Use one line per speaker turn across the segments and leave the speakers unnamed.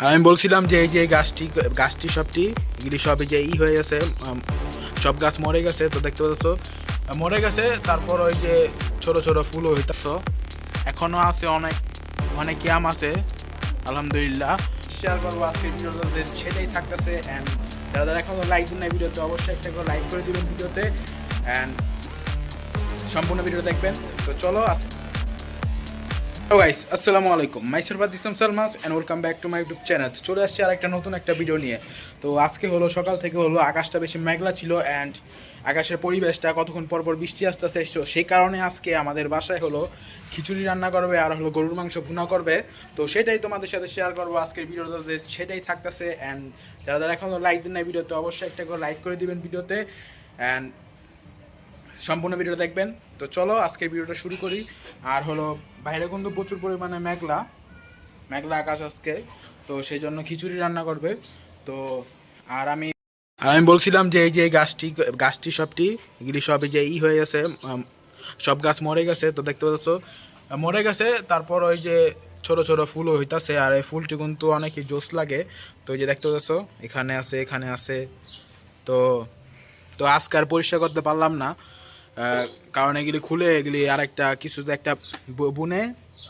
আর আমি বলছিলাম যে এই যে গাছটি গাছটি সবটি এগুলি সব এই যে ই হয়ে গেছে সব গাছ মরে গেছে, তো দেখতে পাচ্ছ? মরে গেছে, তারপর ওই যে ছোট ছোট ফুলও হইতেছ। এখনও আছে অনেক অনেক আম আছে, আলহামদুলিল্লাহ। শেয়ার করব আজকের ভিডিওতে সেটাই থাকতেছে অ্যান্ড যারা যারা এখনও লাইক দিন না ভিডিওতে, অবশ্যই একটা করে লাইক করে দিবেন ভিডিওতে অ্যান্ড সম্পূর্ণ ভিডিও দেখবেন। তো চলো গাইস আসসালামু আলাইকুম। My Islam Salmas and welcome back to my YouTube channel চলে আসছি আর একটা নতুন একটা ভিডিও নিয়ে। তো আজকে হলো, সকাল থেকে হলো, আকাশটা বেশি মেঘলা ছিল অ্যান্ড আকাশের পরিবেশটা কতক্ষণ পর পর বৃষ্টি আসতেছে তো সেই কারণে আজকে আমাদের বাসায় হলো, খিচুড়ি রান্না করবে আর হলো গরুর মাংস ভুনা করবে। তো সেটাই তোমাদের সাথে শেয়ার করব আজকের ভিডিওতে সেটাই থাকতেছে অ্যান্ড যারা যারা এখনও লাইক দিন না ভিডিওতে অবশ্যই একটা করে লাইক করে দিবেন ভিডিওতে অ্যান্ড সম্পূর্ণ ভিডিওটা দেখবেন। তো চলো আজকের ভিডিওটা শুরু করি। আর হলো, বাইরে কিন্তু প্রচুর পরিমাণে মেঘলা মেঘলা আকাশ আজকে। তো সেই জন্য খিচুড়ি রান্না করবে। তো আর আমি আর আমি বলছিলাম যে এই যে গাছটি গাছটি সবটি, এগুলি সব এই যে ই হয়ে গেছে সব গাছ মরে গেছে, তো দেখতে পাচ্ছ? মরে গেছে, তারপর ওই যে ছোট ছোট ফুলও হইতাছে, আর এই ফুলটি কিন্তু অনেকই জোস লাগে। তো যে দেখতে পাচ্ছ, এখানে আছে এখানে আছে। তো তো আজকে আর পরিষ্কার করতে পারলাম না। কারণ এগুলি খুলে, এগুলি আর একটা কিছুতে একটা বুনে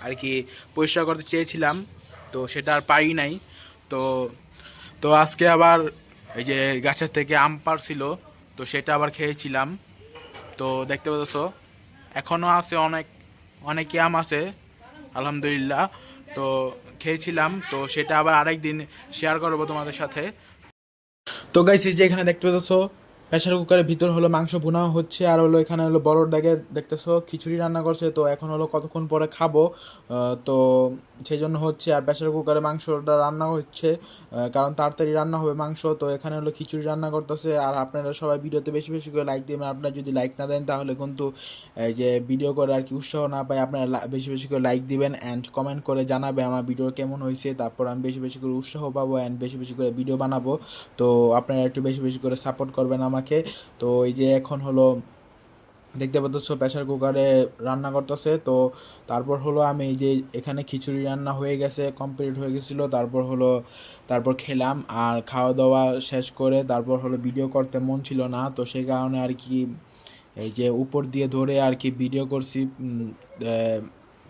আর কি পরিষ্কার করতে চেয়েছিলাম, তো সেটা আর পারি নাই। তো তো আজকে আবার এই যে গাছের থেকে আম পারছিল, তো সেটা আবার খেয়েছিলাম। তো দেখতে পাচ্ছ এখনও আছে অনেক অনেকই আম আছে, আলহামদুলিল্লাহ। তো খেয়েছিলাম, তো সেটা আবার আরেক দিন শেয়ার করব তোমাদের সাথে। তো এই যে এখানে দেখতে পাচ্ছ প্রেসার কুকারের ভিতর হলো মাংস ভুনা হচ্ছে, আর হলো এখানে হলো বড় ডাকে দেখতেছো, খিচুড়ি রান্না করছে, তো এখন হলো কতক্ষণ পরে খাব? তো সেই জন্য হচ্ছে, আর প্রেসার কুকারে মাংসটা রান্না হচ্ছে কারণ তাড়াতাড়ি রান্না হবে মাংস, তো এখানে হলো খিচুড়ি রান্না করতেছে, আর আপনারা সবাই ভিডিওতে বেশি বেশি করে লাইক দিবেন, আপনারা যদি লাইক না দেন তাহলে কিন্তু এই যে ভিডিও করে আর কি উৎসাহ না পাই আপনারা বেশি বেশি করে লাইক দিবেন অ্যান্ড কমেন্ট করে জানাবে আমার ভিডিও কেমন হয়েছে, তারপর আমি বেশি বেশি করে উৎসাহ পাবো অ্যান্ড বেশি বেশি করে ভিডিও বানাবো, তো আপনারা একটু বেশি বেশি করে সাপোর্ট করবেন আমাকে তো এই যে এখন হলো, দেখতে পাচ্ছ প্রেসার কুকারে রান্না করতেছে। তো তারপর হলো আমি এই যে এখানে খিচুড়ি রান্না হয়ে গেছে কমপ্লিট হয়ে গেছিল। তারপর হলো, তারপর খেলাম আর খাওয়া দাওয়া শেষ করে তারপর হলো ভিডিও করতে মন ছিল না। তো সেই কারণে আর কি এই যে উপর দিয়ে ধরে আর কি ভিডিও করছি।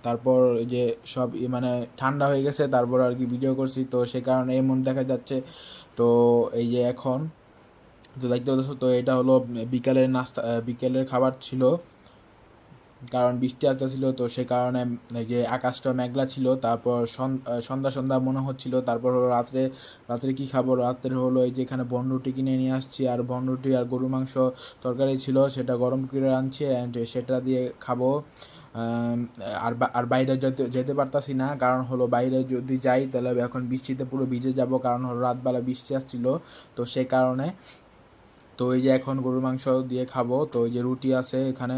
তারপর যে সব মানে ঠান্ডা হয়ে গেছে, তারপর আর কি ভিডিও করছি। তো সে কারণে এমন দেখা যাচ্ছে। তো এই যে এখন তো দেখতে পাচ্ছ তো এটা হলো বিকালের নাস্তা বিকেলের খাবার ছিল। কারণ বৃষ্টি আসতেছিল তো সে কারণে যে আকাশটা মেঘলা ছিল। তারপর সন- সন্ধ্যা সন্ধ্যা মনে হচ্ছিল। তারপর হলো রাত্রে রাত্রে কি খাব? রাত্রে হলো এই যে এখানে বনরুটি কিনে নিয়ে আসছি। আর বনরুটি আর গরু মাংস তরকারি ছিল, সেটা গরম করে আনছি অ্যান্ড সেটা দিয়ে খাব। আর আর বাইরে যেতে যেতে পারতাছি না। কারণ হলো বাইরে যদি যাই, তাহলে এখন বৃষ্টিতে পুরো ভিজে যাব। কারণ হলো রাতবেলা বৃষ্টি আসছিল, তো সে কারণে তো এই যে এখন গরুর মাংস দিয়ে খাব, তো এই যে রুটি আছে এখানে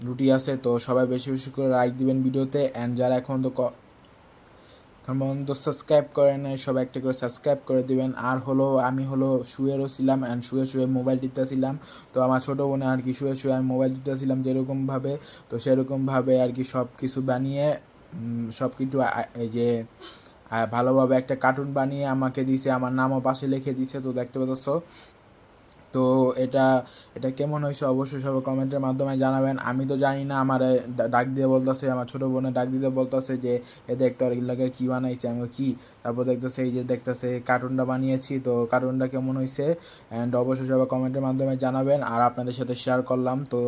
রুটি আছে, তো সবাই বেশি বেশি করে লাইক দিবেন ভিডিওতে। অ্যান্ড যারা এখন তো এখন পর্যন্ত সাবস্ক্রাইব করেন নাই, সবাই একটা করে সাবস্ক্রাইব করে দিবেন। আর হলো, আমি হলো শুয়েরও ছিলাম অ্যান্ড শুয়ে শুয়ে মোবাইল টিপতেছিলাম তো আমার ছোটো বোনে আর কি শুয়ে শুয়ে আমি মোবাইল টিপতেছিলাম যেরকমভাবে তো সেরকমভাবে আর কি সব কিছু বানিয়ে সব কিছু এই যে ভালোভাবে একটা কার্টুন বানিয়ে আমাকে দিছে, আমার নামও পাশে লিখে দিছে, তো দেখতে পাচ্ছ। তো এটা এটা কেমন হয়েছে অবশ্যই সবাই কমেন্টের মাধ্যমে জানাবেন। আমি তো জানি না, আমার ডাক দিয়ে বলতেছে, আমার ছোটো বোনের ডাক দিতে বলতেছে যে, এ দেখতে আর লাগে কী বানাইছে? আমি কি? তারপর দেখতেছে, এই যে দেখতেছে কার্টুনটা বানিয়েছি, তো কার্টুনটা কেমন হয়েছে? অ্যান্ড অবশ্যই সবাই কমেন্টের মাধ্যমে জানাবেন, আর আপনাদের সাথে শেয়ার করলাম, তো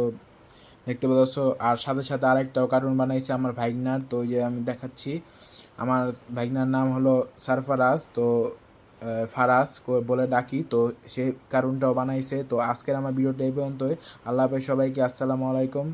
দেখতে পাচ্ছ। আর সাথে সাথে আরেকটাও কার্টুন বানাইছে আমার ভাইগনার, তো যে আমি দেখাচ্ছি। আমার ভাগনার নাম হলো সারফারাজ, তো ফারাজ বলে ডাকি, তো সে কারণটাও বানাইছে, তো আজকের আমার ভিডিওটা এই পর্যন্তই। আল্লাহ হাফেজ সবাইকে, আসসালামু আলাইকুম।